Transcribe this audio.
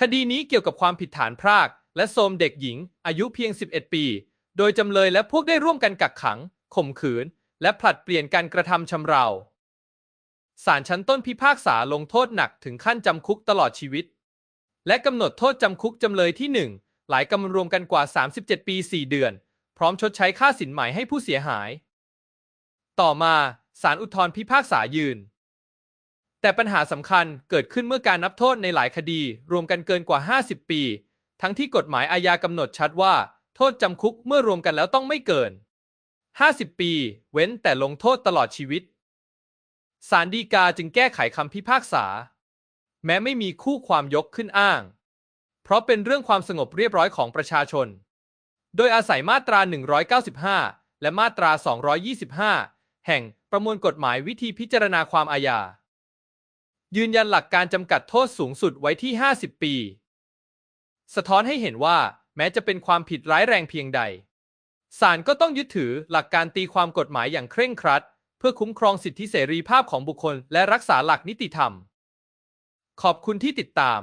คดีนี้เกี่ยวกับความผิดฐานพราก และโทมเด็กหญิง อายุเพียง 11 ปี โดยจำเลยและพวกได้ร่วมกันกักขัง ข่มขืน และผลัดเปลี่ยนการกระทำชำเราศาลชั้นต้นพิพากษาลงโทษหนักถึงขั้นจำคุกตลอดชีวิต และกำหนดโทษจำคุกจำเลยที่ 1 หลายกำรวมกันกว่า 37 ปี 4 เดือน พร้อมชดใช้ค่าสินไหมให้ผู้เสียหาย ต่อมาศาลอุทธรณ์พิพากษายืน แต่ปัญหาสำคัญเกิดขึ้นเมื่อการนับโทษในหลายคดี รวมกันเกินกว่า 50 ปี ทั้งที่กฎหมายอาญากำหนดชัดว่า โทษจำคุกเมื่อรวมกันแล้วต้องไม่เกิน 50 ปี เว้นแต่ลงโทษตลอดชีวิตศาลฎีกาจึงแก้ไขคำพิพากษา แม้ไม่มีคู่ความยกขึ้นอ้าง เพราะเป็นเรื่องความสงบเรียบร้อยของประชาชน โดยอาศัยมาตรา 195 และมาตรา 225 แห่งประมวลกฎหมายวิธีพิจารณาความอาญา ยืนยันหลักการจำกัดโทษสูงสุดไว้ที่ 50 ปี สะท้อนให้เห็นว่า แม้จะเป็นความผิดร้ายแรงเพียงใด ศาลก็ต้องยึดถือหลักการตีความกฎหมายอย่างเคร่งครัด เพื่อคุ้มครองสิทธิเสรีภาพของบุคคล และรักษาหลักนิติธรรม ขอบคุณที่ติดตาม